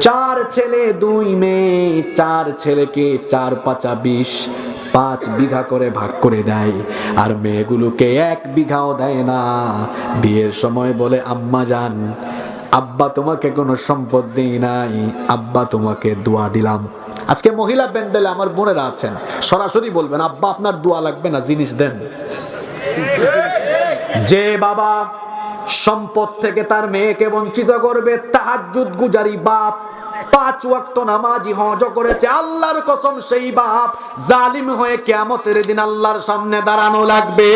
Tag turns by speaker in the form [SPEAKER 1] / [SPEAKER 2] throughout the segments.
[SPEAKER 1] চার ছেলে, দুই মেয়ে, চার ছেলেকে চার পাঁচা বিশ পাঁচ বিঘা করে ভাগ করে দেয়। আর মেয়েগুলোকে এক বিঘাও দেয় না। বিয়ের সময় বলে, আম্মা যান, আব্বা তোমাকে কোনো সম্পদ দেই নাই, আব্বা তোমাকে দোয়া দিলাম। আজকে মহিলা প্যান্ডেলে আমার বোনেরা আছেন, সরাসরি বলবেন, আব্বা, আপনার দোয়া লাগবে না, জিনিস দেন। যে বাবা সম্পদ থেকে তার মেয়েকে বঞ্চিত করবে, তাহাজ্জুদ গুজারি বাপ। পাঁচ ওয়াক্ত নামাজি হজ করেছে, আল্লাহর কসম সেই বাপ। জালিম হয়ে কিয়ামতের দিন আল্লাহর সামনে দাঁড়ানো লাগবে।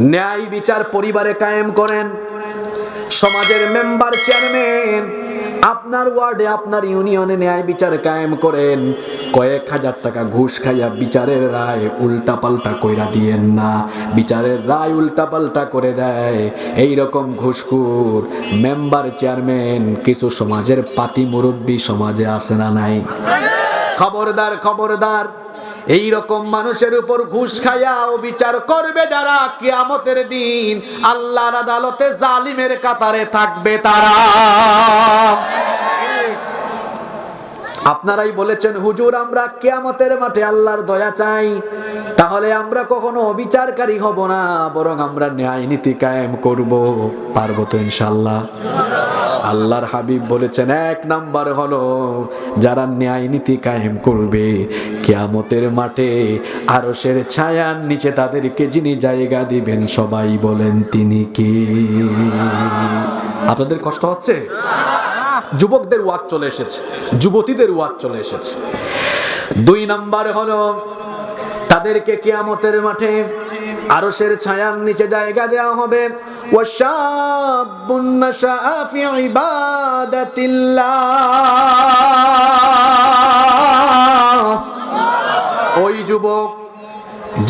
[SPEAKER 1] ন্যায় বিচার পরিবারে কায়েম করেন। সমাজের মেম্বার চেয়ারম্যান, আপনার ওয়ার্ডে, আপনার ইউনিয়নে ন্যায় বিচার কায়েম করেন। কয়েক হাজার টাকা ঘুষ খাইয়া বিচারের রায় উল্টা পাল্টা কইরা দিয়েন না। বিচারের রায় উল্টা পাল্টা করে দেয়। এই রকম ঘুষখুর মেম্বার চেয়ারম্যান কিছু সমাজের পাতি মুরব্বী সমাজে আসে না নাই? খবরদার খবরদার এই রকম মানুষের উপর ঘুষ খাইয়া ও বিচার করবে যারা কিয়ামতের দিন আল্লাহর আদালতে জালিমের কাতারে থাকবে তারা। আপনারাই বলেছেন, হুজুর, আমরা কেয়ামতের মাঠে আল্লাহর দয়া চাই। তাহলে আমরা কখনো অবিচারকারী হব না, বরং আমরা ন্যায় নীতি কায়েম করব। পারব তো ইনশাল্লাহ আল্লাহর হাবিব বলেছেন, এক নাম্বার হলো, যারা ন্যায় নীতি কায়েম করবে, কেয়ামতের মাঠে আরশের ছায়ার নিচে তাদেরকে যিনি জায়গা দিবেন, সবাই বলেন, তিনি কি? আপনাদের কষ্ট হচ্ছে? যুবকদের ওয়াক চলে এসেছে, যুবতীদের ওয়াক চলে এসেছে। দুই নাম্বার হলো, তাদেরকে কেয়ামতের মাঠে আরশের ছায়ার নিচে জায়গা দেওয়া হবে। ওই যুবক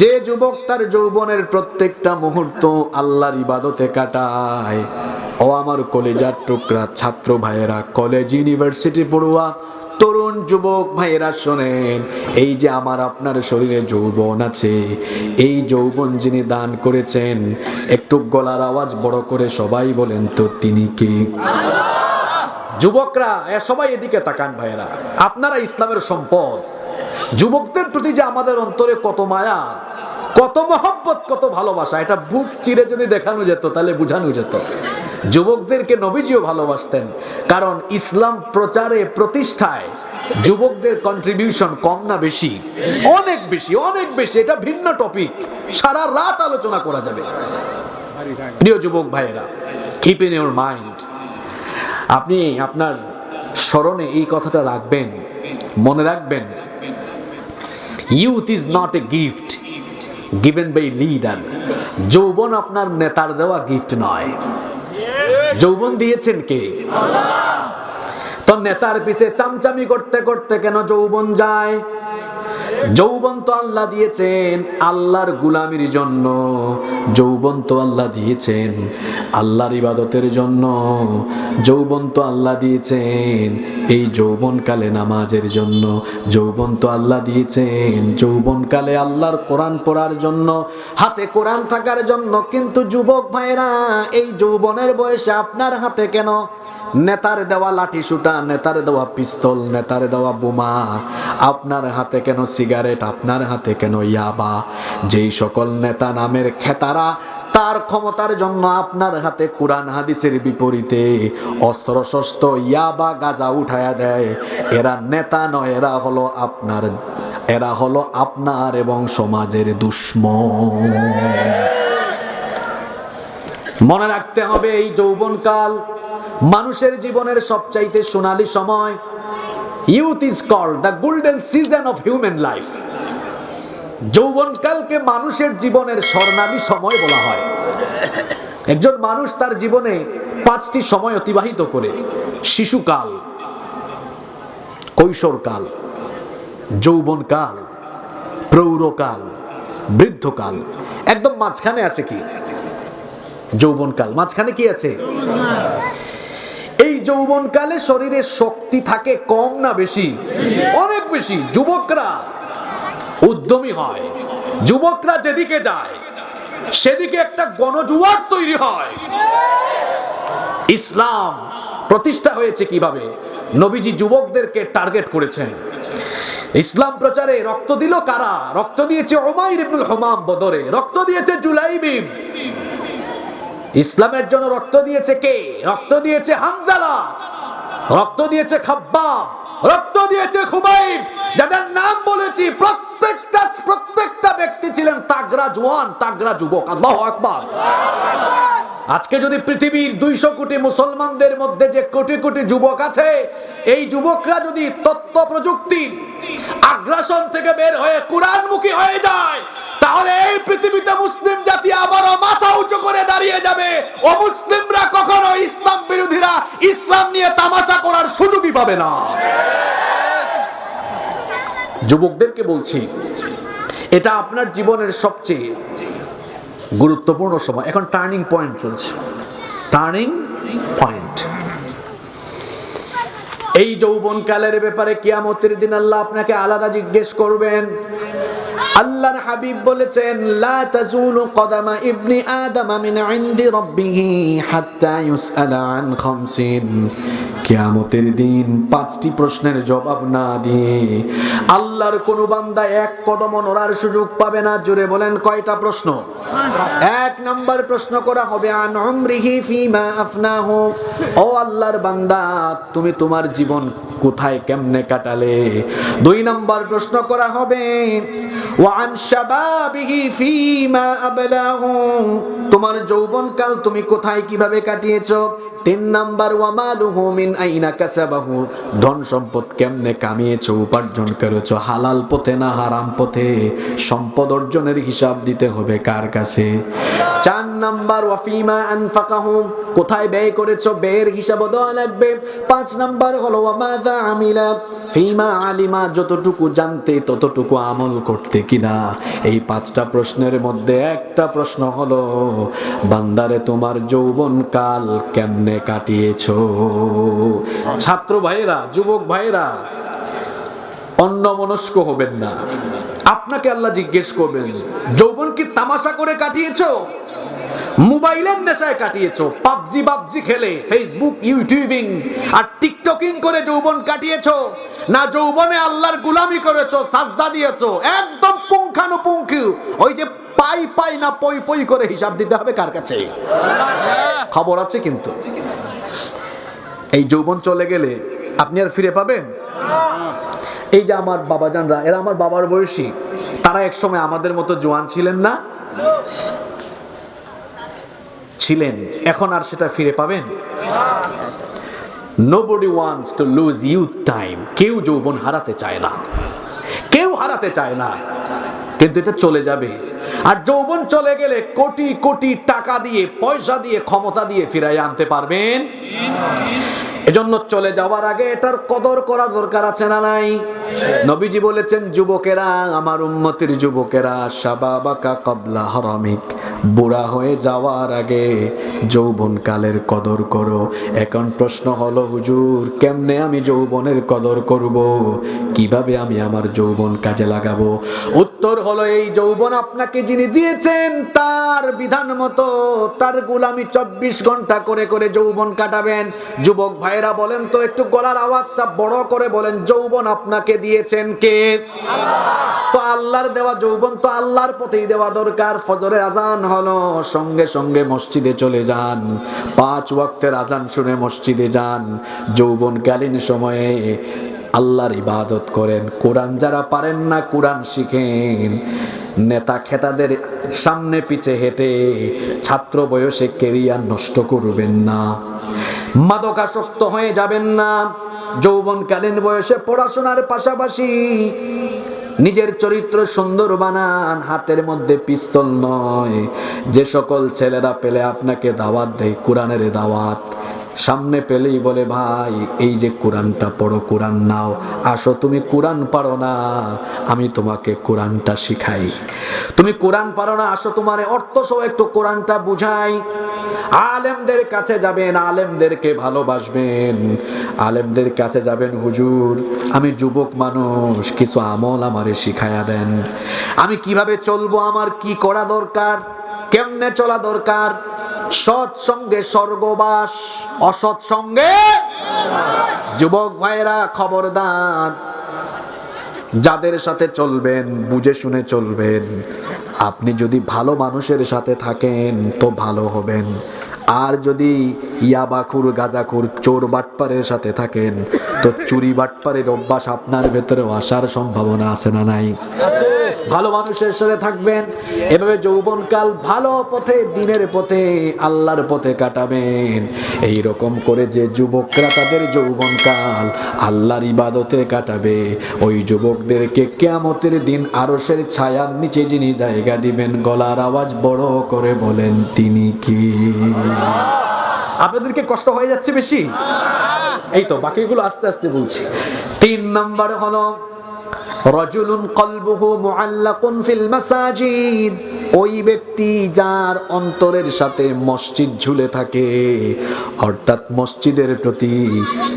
[SPEAKER 1] যে যুবক তার যৌবনের প্রত্যেকটা মুহূর্ত আল্লাহর ইবাদতে কাটায়। ও আমার কলেজার টুকরা ছাত্র ভাইয়েরা, কলেজ, ইউনিভার্সিটি পড়ুয়া, তরুণ যুবক ভাইয়েরা শোনেন, এই যে আমার আপনার শরীরে যৌবন আছে, এই যৌবন যিনি দান করেছেন, একটু গলার আওয়াজ বড় করে সবাই বলেন তো তিনি কি? যুবকরা সবাই এদিকে তাকান ভাইয়েরা, আপনারা ইসলামের সম্পদ। যুবকদের প্রতি যে আমাদের অন্তরে কত মায়া, কত মহব্বত, কত ভালোবাসা, এটা বুক চিরে যদি দেখানো যেত, তাহলে বুঝানো যেত। যুবকদেরকে নবীজিও ভালোবাসতেন, কারণ ইসলাম প্রচারে, প্রতিষ্ঠায় যুবকদের কন্ট্রিবিউশন কম না বেশি, অনেক বেশি অনেক বেশি, এটা ভিন্ন টপিক সারা রাত আলোচনা করা যাবে। প্রিয় যুবক ভাইয়েরা কিপ ইন ইউর মাইন্ড আপনি আপনার স্মরণে এই কথাটা রাখবেন, মনে রাখবেন youth is not a gift given by leader যৌবন আপনার নেতার দেওয়া গিফট নয়। যৌবন দিয়েছেন কে? তো নেতার পিছে চামচামি করতে করতে কেন যৌবন যায়? যৌবন তো আল্লাহ দিয়েছেন আল্লাহর গুলামির জন্য। যৌবন তো আল্লাহ দিয়েছেন আল্লাহর ইবাদতের জন্য। যৌবন তো আল্লাহ দিয়েছেন এই যৌবনকালে নামাজের জন্য। যৌবন তো আল্লাহ দিয়েছেন যৌবনকালে আল্লাহর কোরআন পড়ার জন্য। হাতে কোরআন থাকার জন্য। কিন্তু যুবক ভাইরা এই যৌবনের বয়সে আপনার হাতে কেন নেতার দেওয়া লাঠি সুটা, নেতার দেওয়া পিস্তল, নেতার দেওয়া বোমা। আপনার হাতে কেন সিগারেট, আপনার হাতে কেন ইয়াবা? যেই সকল নেতা নামের খেতারা, তার ক্ষমতার জন্য আপনার হাতে কোরআন হাদিসের বিপরীতে অস্ত্র শস্ত্র ইয়াবা গাজা উঠায়া দেয়। এরা নেতা নয়, এরা হলো আপনার, এরা হলো আপনার এবং সমাজের দুশ্মন। মনে রাখতে হবে, এই যৌবনকাল মানুষের জীবনের সবচাইতে সোনালী সময় youth is called the golden season of human life যৌবনকালকে মানুষের জীবনের স্বর্ণালী সময় বলা হয়। একজন মানুষ তার জীবনে পাঁচটি সময় অতিবাহিত করে। শিশুকাল, কৈশোরকাল, যৌবনকাল, প্রৌঢ়কাল, বৃদ্ধকাল। একদম মাঝখানে আছে কি? যৌবনকাল। মাঝখানে কি আছে? যৌবনকালে শরীরে শক্তি থাকে কম না বেশি? অনেক বেশি। যুবকরা উদ্যমী হয়। যুবকরা যেদিকে যায়, সেদিকে একটা গণজুয়ার তৈরি হয়। ইসলাম প্রতিষ্ঠা হয়েছে কীভাবে? নবীজি যুবকদেরকে টার্গেট করেছেন। ইসলাম প্রচারে রক্ত দিল কারা? রক্ত দিয়েছে ওমাইর ইবনুল হোমাম বদরে। রক্ত দিয়েছে জুলাইবিব ইসলামের জন্য রক্ত দিয়েছে কে? রক্ত দিয়েছে হামজালা। রক্ত দিয়েছে খাব্বা রক্ত দিয়েছে খুবাইব। যাদের নাম বলেছি প্রত্যেকটা প্রত্যেকটা ব্যক্তি ছিলেন তাগরা জোয়ান, তাগরা যুবক। আল্লাহ আকবার। আজকে যদি পৃথিবীর দুইশো কোটি মুসলমানদের মধ্যে যে কোটি কোটি যুবক আছে, এই যুবকরা যদি তথ্য প্রযুক্তির আগ্রাসন থেকে বের হয়ে কোরআনমুখী হয়ে যায়, তাহলে এই পৃথিবীতে মুসলিম জাতি আবারও মাথা উঁচু করে দাঁড়িয়ে যাবে। ও মুসলিমরা কখনো ইসলাম বিরোধীরা ইসলাম নিয়ে তামাশা করার সুযোগই পাবে না। যুবকদেরকে বলছি, এটা আপনার জীবনের সবচেয়ে গুরুত্বপূর্ণ সময়। এখন টার্নিং পয়েন্ট চলছে। টার্নিং পয়েন্ট এই যৌবনকালের ব্যাপারে কিয়ামতের দিন আল্লাহ আপনাকে আলাদা জিজ্ঞেস করবেন আল্লাহর হাবিব বলেছেন, লা তাজুলু কদামা ইবনি আদম মিন ইনদি রাব্বিহি হাত্তা ইউসআলা আন খামসিন। কিয়ামতের দিন পাঁচটি প্রশ্নের জবাব না দিয়ে আল্লাহর কোন বান্দা এক কদম নড়ার সুযোগ পাবে না। জোরে বলেন, কয়টা প্রশ্ন? এক নাম্বার প্রশ্ন করা হবে, আন ফিমা আফনাহু? ও আল্লাহর বান্দা, তুমি তোমার জীবন কোথায়, কেমনে কাটালে? দুই নাম্বার প্রশ্ন করা হবে ওয়ান শাবাবিহি ফিমা তোমার যৌবনকাল তুমি কোথায় কীভাবে কাটিয়েছো? তিন নাম্বার ওয়ামালুহু মিন আইনা কাসাবাহু। ধন সম্পদ কেমনে কামিয়েছো, উপার্জন করেছ? হালাল পথে না হারাম পথে? সম্পদ অর্জনের হিসাব দিতে হবে কার কাছে? চার নাম্বার ওয়াফিমা আনফাকাহু। কোথায় ব্যয় করেছ? ব্যয়ের হিসাব দেওয়া লাগবে। পাঁচ নাম্বার হলো ওয়ামাদা আমিলা? ফিমা আলিমা, যতটুকু জানতে ততটুকু আমল করতে কিনা? এই পাঁচটা প্রশ্নের মধ্যে একটা প্রশ্ন হলো, বান্দারে, তোমার যৌবন কাল কেমনে কাটিয়েছো? ছাত্র ভাইয়েরা, যুবক ভাইয়েরা অন্য মনস্ক হবেন না। আপনাকে আল্লাহ জিজ্ঞেস করবেন, যৌবন কি তামাশা করে কাটিয়েছো? মোবাইলের নেশায় কাটিয়েছো, পাবজি পাবজি খেলে ফেসবুক ইউটিউবিং আর টিকটকিং করে যৌবন কাটিয়েছো, না যৌবনে আল্লাহর গুলামি করেছ, সাজদা দিয়েছ, একদম পুঙ্খানুপুঙ্খু, ওই যে পাই পাই না পই পই করে হিসাব দিতে হবে কার কাছে? খবর আছে কিন্তু। এই যৌবন চলে গেলে আপনি আর ফিরে পাবেন? এই যে আমার বাবাজানরা, এরা আমার বাবার বয়সী, তারা একসময় আমাদের মতো জোয়ান ছিলেন না? ছিলেন, এখন আর সেটা ফিরে পাবেন। Nobody wants to lose youth time কেউ যৌবন হারাতে চায় না। কেউ হারাতে চায় না। কিন্তু এটা চলে যাবে। আর যৌবন চলে গেলে কোটি কোটি টাকা দিয়ে, পয়সা দিয়ে, ক্ষমতা দিয়ে ফিরাই আনতে পারবেন। এজন্য চলে যাওয়ার আগে এটার কদর করা দরকার আছে না নাই? নবীজি বলেছেন, যুবকেরা, আমার উন্মতির যুবকেরা, শাবাবাকা কবলা হরামিক। বুড়া হয়ে যাওয়ার আগে যৌবনকালের কদর করো। এখন প্রশ্ন হলো, হুজুর, কেমনে আমি যৌবনের কদর করব? কীভাবে আমি আমার যৌবন কাজে লাগাবো? উত্তর হলো, এই যৌবন আপনাকে যিনি দিয়েছেন, তার বিধান মতো, তার গুলামি চব্বিশ ঘণ্টা করে করে যৌবন কাটাবেন। যুবক ভাইরা বলেন তো, একটু গলার আওয়াজটা বড় করে বলেন, যৌবন আপনাকে দিয়েছেন কে? তো আল্লাহর দেওয়া যৌবন তো আল্লাহর পথেই দেওয়া দরকার। ফজরের আজান হলো, সঙ্গে সঙ্গে মসজিদে চলে যান। পাঁচ ওয়াক্তের আজান শুনে মসজিদে যান। যৌবনকালীন সময়ে আল্লাহর ইবাদত করেন। কোরআন যারা পারেন না, কোরআন শিখেন। নেতা খেতাদের সামনে পিছে হেঁটে, ছাত্র বয়সে কেরিয়ার নষ্ট করবেন না। মাদকাসক্ত হয়ে যাবেন না। যৌবনকালীন বয়সে পড়াশোনার পাশাপাশি নিজের চরিত্র সুন্দর বানান, হাতের মধ্যে পিস্তল নয়। যে সকল ছেলেরা পেলে আপনাকে দাওয়াত দেয়, কোরআনের দাওয়াত। সামনে পেলেই বলে, ভাই, এই যে কোরআনটা পড়ো, কোরআন নাও। আসো, তুমি কোরআন পারো না, আমি তোমাকে কোরআনটা শিখাই। তুমি কোরআন পারো না, আসো, তোমার অর্থ সহ একটু কোরআনটা বুঝাই। আলেমদের কাছে যাবেন, আলেমদেরকে ভালোবাসবেন। আলেমদের কাছে যাবেন, হুজুর, আমি যুবক মানুষ, কিছু আমল আমারে শিখায়া দেন। আমি কীভাবে চলবো, আমার কি করা দরকার? কেমনে চলা দরকার? সৎ সঙ্গে স্বর্গবাস অসৎ সঙ্গে যুবক ভাইরা খবরদার। যাদের সাথে চলবেন, বুঝে শুনে চলবেন। আপনি যদি ভালো মানুষের সাথে থাকেন, তো ভালো হবেন। আর যদি ইয়াবাখুর, গাজাখুর, চোর বাটপারের সাথে থাকেন তো চুরি বাটপারের অভ্যাস আপনার ভেতরেও আসার সম্ভাবনা আছে না নাই? ভালো মানুষের সাথে থাকবেন, এভাবে যৌবনকাল ভালো পথে, দিনের পথে, আল্লাহর পথে কাটাবেন। এই রকম করে যে যুবকরা তাদের যৌবনকাল আল্লাহর ইবাদতে কাটাবে, ওই যুবকদেরকে কেয়ামতের দিন আরশের ছায়ার নিচে যিনি জায়গা দিবেন, গলার আওয়াজ বড় করে বলেন, তিনি কি? আপনাদেরকে কষ্ট হয়ে যাচ্ছে বেশি? এই তো, বাকিগুলো আস্তে আস্তে বলছি। তিন নম্বর হলো, রজুলুন কলবুহু মুআল্লাকুন ফিল মাসাজিদ। ওই ব্যক্তি যার অন্তরের সাথে মসজিদ ঝুলে থাকে, অর্থাৎ মসজিদের প্রতি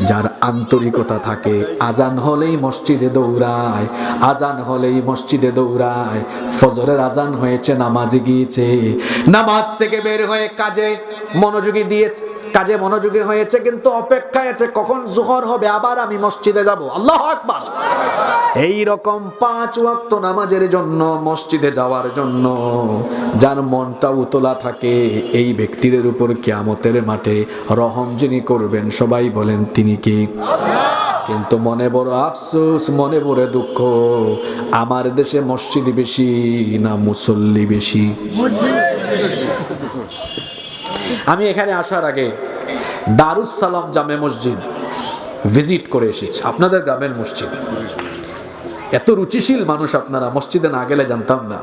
[SPEAKER 1] যার আন্তরিকতা থাকে, আজান হলেই মসজিদে দৌড়ায়, আজান হলেই মসজিদে দৌড়ায়, ফজরের আজান হয়েছে, নামাজে গিয়েছে, নামাজ থেকে বের হয়ে কাজে মনোযোগী দিয়েছে। কাজে মনোযোগী হয়েছে, কিন্তু অপেক্ষায় আছে কখন জোহর হবে, আবার আমি মসজিদে যাব। আল্লাহ আকবার। এই রকম পাঁচ ওয়াক্ত নামাজের জন্য, মসজিদে যাওয়ার জন্য যার মনটা উতলা থাকে, এই ব্যক্তিদের উপর কিয়ামতের মাঠে রহম যিনি করবেন, সবাই বলেন, তিনি কি? কিন্তু মনে বড় আফসোস, মনে বড় দুঃখ, আমার দেশে মসজিদ বেশি না মুসল্লি বেশি? আমি এখানে আসার আগে দারুস সালাম জামে মসজিদ ভিজিট করে এসেছি, আপনাদের গ্রামের মসজিদ। এত রুচিশীল মানুষ আপনারা, মসজিদে না গেলে জানতাম না।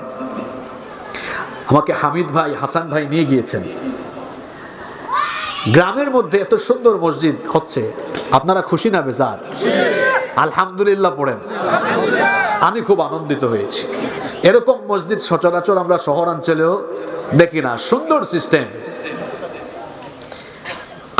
[SPEAKER 1] আমাকে হামিদ ভাই, হাসান ভাই নিয়ে গিয়েছেন। গ্রামের মধ্যে এত সুন্দর মসজিদ হচ্ছে, আপনারা খুশি না বেজার? আলহামদুলিল্লাহ পড়েন। আমি খুব আনন্দিত হয়েছি। এরকম মসজিদ সচরাচর আমরা শহরাঞ্চলেও দেখি না। সুন্দর সিস্টেম